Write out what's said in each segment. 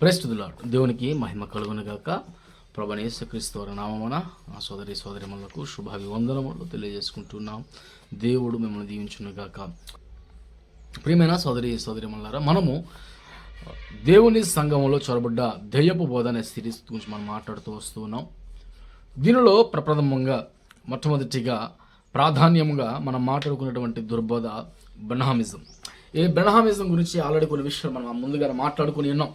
ప్రస్తుతుల దేవునికి మహిమ కలుగునగాక. ప్రభనేశ క్రీస్తు నామమున ఆ సోదరి సోదరిమలకు శుభాభివందనములు తెలియజేసుకుంటున్నాం. దేవుడు మిమ్మల్ని దీవించునుగాక. ప్రియమైన సోదరి సోదరిమల్లారా మనము దేవుని సంఘంలో చొరబడ్డ దెయ్యపు బోధ అనే సిరీస్ గురించి మనం మాట్లాడుతూ వస్తూ ఉన్నాం. దీనిలో ప్రప్రథమంగా మొట్టమొదటిగా ప్రాధాన్యముగా మనం మాట్లాడుకున్నటువంటి దుర్బోధ బెనహామిజం. ఈ బ్రహ్మామిజం గురించి ఆల్రెడీ కొన్ని విషయాలు మనం ముందుగా మాట్లాడుకుని ఉన్నాం.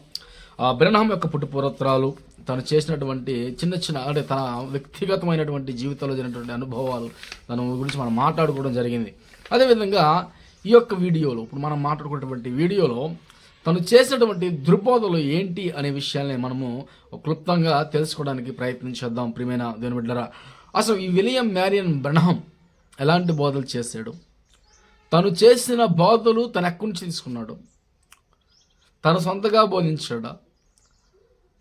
బ్రహ్మ యొక్క పుట్టుపూర్వత్రాలు తను చేసినటువంటి చిన్న చిన్న అంటే తన వ్యక్తిగతమైనటువంటి జీవితంలో జరిగినటువంటి అనుభవాలు తన గురించి మనం మాట్లాడుకోవడం జరిగింది. అదేవిధంగా ఈ యొక్క వీడియోలో ఇప్పుడు మనం మాట్లాడుకున్నటువంటి వీడియోలో తను చేసినటువంటి దృక్బోధలు ఏంటి అనే విషయాన్ని మనము క్లుప్తంగా తెలుసుకోవడానికి ప్రయత్నించేద్దాం ప్రియమైన దేవుని బిడ్డరా అసలు ఈ విలియం మ్యారియన్ బ్రహ్మం ఎలాంటి బోధలు చేశాడు? తను చేసిన బోధలు తను ఎక్కడి నుంచి తీసుకున్నాడు? తను సొంతగా బోధించాడా?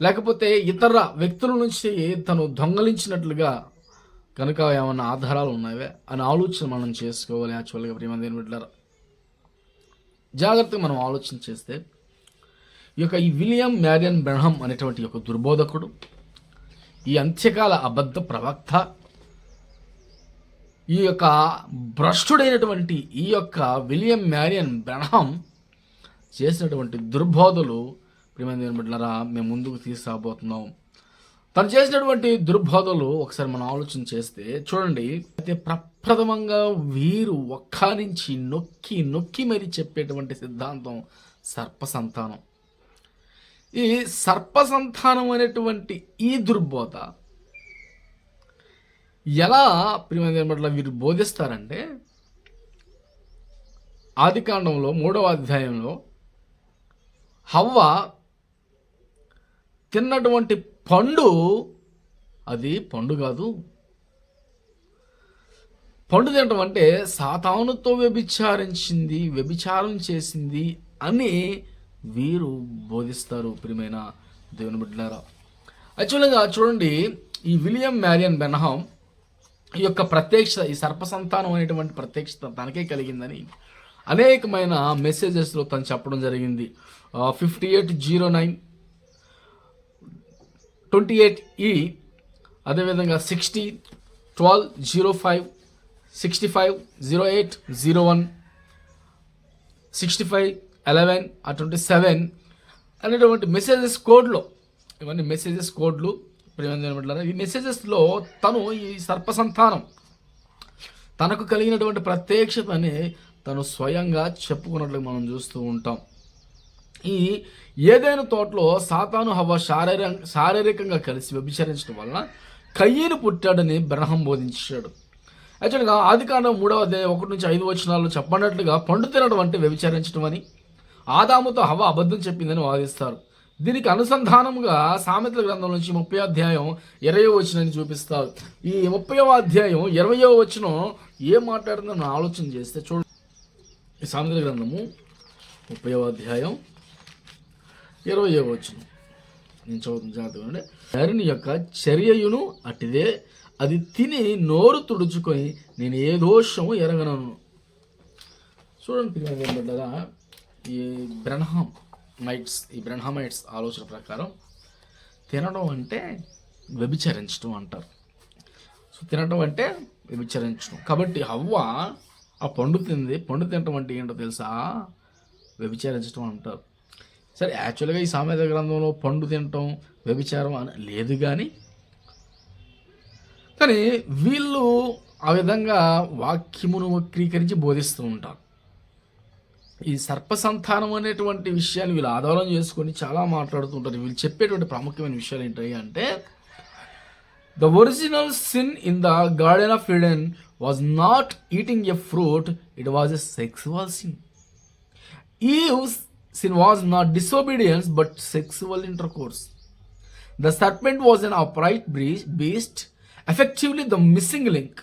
లేకపోతే ఇతర వ్యక్తుల నుంచి తను దొంగలించినట్లుగా కనుక ఏమన్నా ఆధారాలు ఉన్నాయవే అని ఆలోచన మనం చేసుకోవాలి యాక్చువల్గా ప్రియమైన దేవుని జాగ్రత్తగా మనం ఆలోచన చేస్తే ఈ యొక్క ఈ విలియం మ్యారియన్ బ్రహం అనేటువంటి ఒక దుర్బోధకుడు ఈ అంత్యకాల అబద్ధ ప్రవక్త ఈ యొక్క భ్రష్టుడైనటువంటి ఈ యొక్క విలియం మ్యారియన్ బ్రహం చేసినటువంటి దుర్బోధలు ప్రియమైన దేవుని బిడ్డలారా మేము ముందుకు తీసుకురాబోతున్నాం. తను చేసినటువంటి దుర్బోధలు ఒకసారి మనం ఆలోచన చేస్తే చూడండి అయితే ప్రప్రథమంగా వీరు ఒక్క నుంచి నొక్కి నొక్కి మరి చెప్పేటువంటి సిద్ధాంతం సర్ప సంతానం ఈ సర్ప సంతానం అనేటువంటి ఈ దుర్బోధ ఎలా ప్రియమైన పట్ల వీరు బోధిస్తారంటే ఆదికాండంలో మూడవ అధ్యాయంలో హవ్వ తిన్నటువంటి పండు అది పండు కాదు. పండు తినటం అంటే సాతానుతో వ్యభిచారించింది వ్యభిచారం చేసింది అని వీరు బోధిస్తారు ప్రియమైన దేవుని బిడ్డారా యాక్చువల్గా చూడండి ఈ విలియం మ్యారియన్ బెనహాం ఈ యొక్క ప్రత్యక్షత ఈ సర్పసంతానం అనేటువంటి ప్రత్యక్షత తనకే కలిగిందని అనేకమైన మెసేజెస్లో తను చెప్పడం జరిగింది. Fifty eight zero nine twenty eight ఈ అదేవిధంగా sixty twelve zero five sixty five zero eight zero one sixty five eleven అటువంటి ట్వంటీ సెవెన్ అనేటువంటి మెసేజెస్ కోడ్లో. ఇవన్నీ మెసేజెస్ కోడ్లు ప్రియమైన ఈ మెసేజెస్లో తను ఈ సర్పసంతానం తనకు కలిగినటువంటి ప్రత్యక్షతని తను స్వయంగా చెప్పుకున్నట్లు మనం చూస్తూ ఉంటాం. ఈ ఏదైనా తోటలో సాతాను హవ శారీర శారీరకంగా కలిసి వ్యభిచరించడం వలన కయ్యను పుట్టాడని బ్రహం బోధించాడు. యాక్చువల్గా ఆదికాండం మూడవ అధ్యాయం ఒకటి నుంచి ఐదు వచనాలు చెప్పనట్లుగా పండు తినడం అంటే వ్యభిచరించడం అని ఆదాముతో హవ అబద్ధం చెప్పిందని వాదిస్తారు. దీనికి అనుసంధానంగా సామెతల గ్రంథం నుంచి ముప్పై అధ్యాయం ఇరవై వచనని చూపిస్తారు. ఈ ముప్పై అధ్యాయం ఇరవయో వచనం ఏం మాట్లాడుతుందని ఆలోచన చేస్తే చూడ. ఈ సామెతల గ్రంథము ముప్పై అధ్యాయం ఇరవై వచ్చిన నేను చదువుతున్న జాగ్రత్తగా ఉండే నరుని యొక్క చర్యయును అట్టిదే అది తిని నోరు తుడుచుకొని నేను ఏ దోషము ఎరగనను. చూడండి పిల్లలు ఈ బ్రహ్మం మైట్స్ ఈ బ్రహ్మమైట్స్ ఆలోచన ప్రకారం తినడం అంటే వ్యభిచరించడం అంటారు. సో తినడం అంటే వ్యభిచరించడం. కాబట్టి హవ్వ ఆ పండు తింది. పండు తినటం అంటే ఏంటో తెలుసా? వ్యభిచరించడం అంటారు. సరే యాక్చువల్గా ఈ సామెత గ్రంథంలో పండు తినటం వ్యభిచారం అని లేదు కానీ కానీ వీళ్ళు ఆ విధంగా వాక్యమును వక్రీకరించి బోధిస్తూ ఉంటారు. ఈ సర్పసంతానం అనేటువంటి విషయాన్ని వీళ్ళు ఆధారం చేసుకొని చాలా మాట్లాడుతుంటారు వీళ్ళు చెప్పేటువంటి ప్రాముఖ్యమైన విషయాలు ఏంటి అంటే the original sin in the garden of Eden was not eating a fruit it was a sexual sin ఈ sin was not disobedience but sexual intercourse. The serpent was an upright bre- beast, effectively the missing link.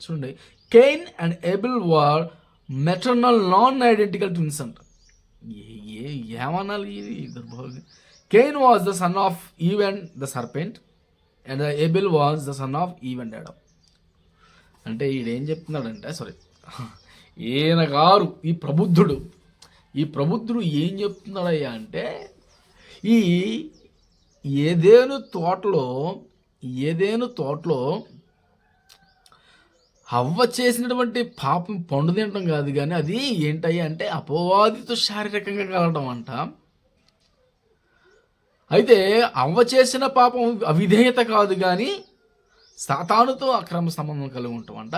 చూడండి Cain and Abel were maternal non-identical twins అంట ఏ- ఏ- ఏమనాలి ఇది దుర్భోగం Cain was the son of Eve and the serpent and Abel was the son of Eve and Adam. అంటే ఈడేం చెప్తున్నాడంటే sorry ఈయన గారు ఈ ప్రబుద్ధుడు ఈ ప్రబుద్ధుడు ఏం చెప్తున్నాడయ్యా అంటే ఈ ఏదేను తోటలో ఏదేను తోటలో హవ్వ చేసినటువంటి పాపం పండు తినడం కాదు కానీ అది ఏంటయ్యా అంటే అపవాదితో శారీరకంగా కలగడం అంట. అయితే అవ్వ చేసిన పాపం అవిధేయత కాదు కానీ సాతానుతో అక్రమ సంబంధం కలిగి ఉంటామంట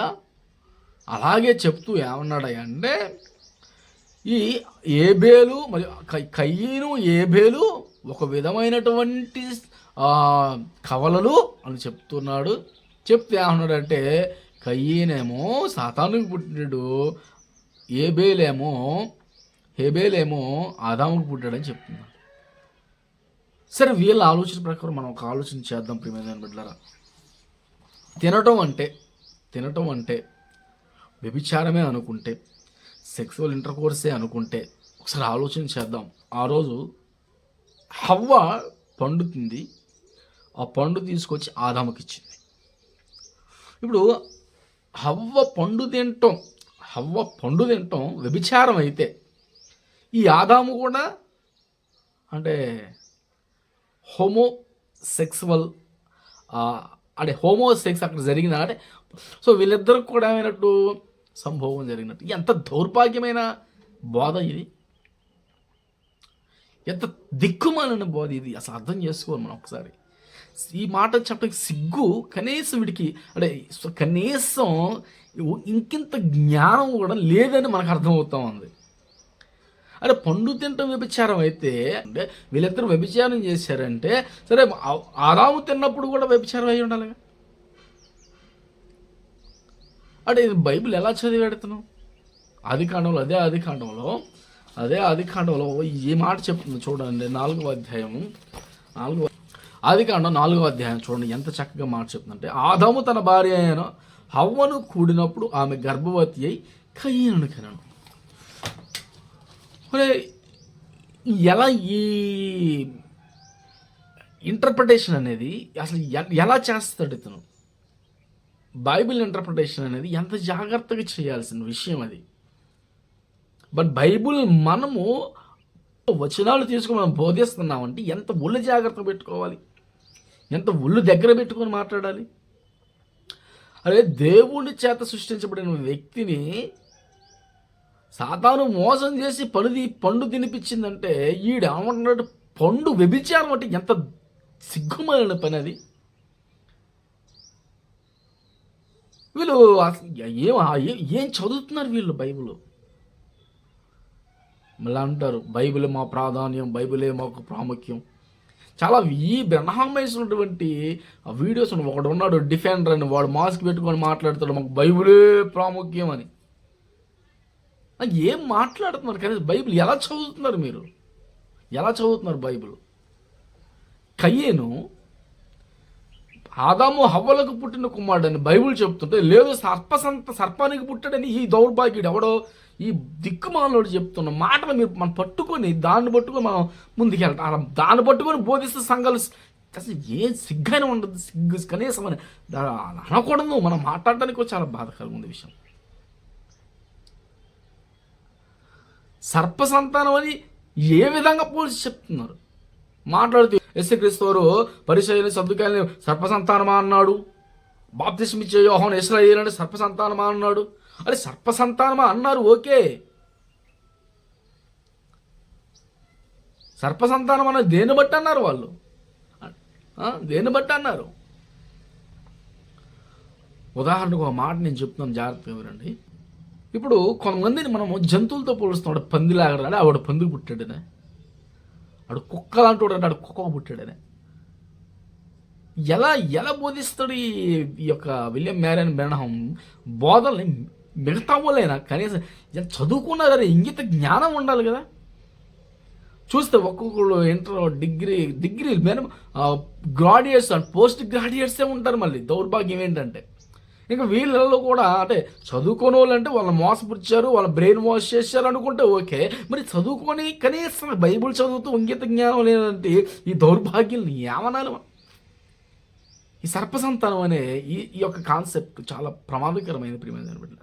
అలాగే చెప్తూ ఏమన్నాడయ్యా అంటే ఈ ఏబేలు మరియు కయ్యను ఏబేలు ఒక విధమైనటువంటి కవలలు అని చెప్తున్నాడు. చెప్తే ఏమన్నాడంటే కయ్యనేమో సాతానుకు పుట్టినాడు ఏబేలేమో హేబేలేమో ఆదాముకు పుట్టాడని చెప్తున్నాడు. సరే వీళ్ళ ఆలోచన ప్రకారం మనం ఒక ఆలోచన చేద్దాం ప్రియమైన బిడ్డలారా. తినటం అంటే తినటం అంటే వ్యభిచారమే అనుకుంటే సెక్సువల్ ఇంటర్ కోర్సే అనుకుంటే ఒకసారి ఆలోచన చేద్దాం. ఆ రోజు హవ్వ పండు తింది ఆ పండు తీసుకొచ్చి ఆదాముకి ఇచ్చింది. ఇప్పుడు హవ్వ పండు తినటం హవ్వ పండు తినటం వ్యభిచారం అయితే ఈ ఆదాము కూడా అంటే హోమో సెక్సువల్ అంటే హోమో సెక్స్ అక్కడ జరిగింది అంటే సో వీళ్ళిద్దరికి కూడా ఏమైనట్టు సంభోగం జరిగినట్టు. ఎంత దౌర్భాగ్యమైన బోధ ఇది. ఎంత దిక్కుమాలిన బోధ ఇది. అసలు అర్థం చేసుకోవాలి మనం ఒకసారి. ఈ మాట చెప్పడానికి సిగ్గు. కనీసం వీడికి అంటే కనీసం ఇంకింత జ్ఞానం కూడా లేదని మనకు అర్థమవుతా ఉంది. అంటే పండు తినటం వ్యభిచారం అయితే అంటే వీళ్ళిద్దరు వ్యభిచారం చేశారంటే సరే ఆదాము తిన్నప్పుడు కూడా వ్యభిచారం అయి ఉండాలి అంటే ఇది బైబిల్ ఎలా చదివేడుతున్నావు ఆది కాండంలో అదే ఆది కాండంలో అదే ఆది కాండంలో ఈ మాట చెప్తుంది చూడండి నాలుగవ అధ్యాయము నాలుగవ అది కాండం నాలుగవ అధ్యాయం చూడండి ఎంత చక్కగా మాట చెప్తుందంటే ఆదము తన భార్య అయిన హవ్వను కూడినప్పుడు ఆమె గర్భవతి అయి కయ్యను కనను. ఎలా ఈ ఇంటర్ప్రిటేషన్ అనేది అసలు ఎ- ఎలా చేస్తాడు ఇతను? బైబిల్ ఇంటర్ప్రిటేషన్ అనేది ఎంత జాగ్రత్తగా చేయాల్సిన విషయం అది. బట్ బైబిల్ మనము వచనాలు తీసుకుని మనం బోధిస్తున్నామంటే ఎంత ఒళ్ళు జాగ్రత్త పెట్టుకోవాలి? ఎంత ఒళ్ళు దగ్గర పెట్టుకొని మాట్లాడాలి? అరే దేవుడి చేత సృష్టించబడిన వ్యక్తిని సాతాను మోసం చేసి పనుది పండు తినిపించిందంటే ఈడు ఏమంటున్నాడు? పండు వ్యభిచారం అంటే ఎంత సిగ్గుమైన పని అది. వీళ్ళు అసలు ఏం ఏం- చదువుతున్నారు వీళ్ళు బైబిల్? మళ్ళీ అంటారు బైబిల్ మా ప్రాధాన్యం బైబిలే మాకు ప్రాముఖ్యం. చాలా ఈ బ్రహ్మేసినటువంటి ఆ వీడియోస్ ఒకడు ఉన్నాడు డిఫెండర్ అని వాడు మాస్క్ పెట్టుకొని మాట్లాడుతాడు మాకు బైబిలే ప్రాముఖ్యం అని. ఏం మాట్లాడుతున్నారు? కానీ బైబిల్ ఎలా చదువుతున్నారు మీరు? ఎలా చదువుతున్నారు బైబిల్? కయ్యేను ఆదాము హవ్వలకు పుట్టిన కుమారుడని బైబిల్ చెప్తుంటే లేదు సర్పసంత సర్పానికి పుట్టాడని ఈ దౌర్భాగ్యుడు ఎవడో ఈ దిక్కుమాలోడు చెప్తున్న మాటలు మీరు మనం పట్టుకొని దాన్ని పట్టుకొని మనం ముందుకెళ్ళటం దాన్ని పట్టుకొని బోధిస్తే సంఘాలు అసలు ఏ సిగ్గానే ఉండదు సిగ్గు కనీసం అని. అనకూడదు మనం మాట్లాడడానికి చాలా బాధకరంగా ఉంది విషయం. సర్ప సంతానం అని ఏ విధంగా పోల్చి చెప్తున్నారు? మాట్లాడుతూ యశ్క్రీస్తు వారు పరిచయం సర్పసంతానమా అన్నాడు. బాప్తిస్మిచ్చే యోహన్ ఇస్రాయేల్ అంటే సర్ప అన్నాడు. అరే సర్ప సంతానమా అన్నారు ఓకే. సర్పసంతానం అన్న దేన్ని బట్టి అన్నారు వాళ్ళు? దేన్ని బట్టి అన్నారు? ఉదాహరణకు ఒక మాట నేను చెప్తున్నాను జాగ్రత్తగా వినండి. ఇప్పుడు కొంతమందిని మనము జంతువులతో పోలుస్తాం వాడు పందిలాగడాడు ఆవిడ పందికి పుట్టాడనే. అడు కుక్క లాంటి వాడు ఆడు కుక్క పుట్టాడనే. ఎలా ఎలా బోధిస్తాడు ఈ ఈ యొక్క విలియం మ్యారన్ బెనహం బోధల్ని మిగతా వాళ్ళైనా కనీసం చదువుకున్నా కదా ఇంగిత జ్ఞానం ఉండాలి కదా. చూస్తే ఒక్కొక్కరు inter degree degree minimum graduates and post గ్రాడ్యుయేట్సే ఉంటారు మళ్ళీ. దౌర్భాగ్యం ఏంటంటే. ఇంకా వీళ్ళలో కూడా అంటే చదువుకోని వాళ్ళు అంటే వాళ్ళు మోసపుచ్చారు వాళ్ళ బ్రెయిన్ వాష్ చేశారు అనుకుంటే ఓకే మరి చదువుకొని కనీసం బైబిల్ చదువుతూ ఇంగిత జ్ఞానం లేదంటే ఈ దౌర్భాగ్యం ఏమనాలి మనం? ఈ సర్పసంతానం అనే ఈ ఈ యొక్క కాన్సెప్ట్ చాలా ప్రమాదకరమైన ప్రియమైన బిడ్డ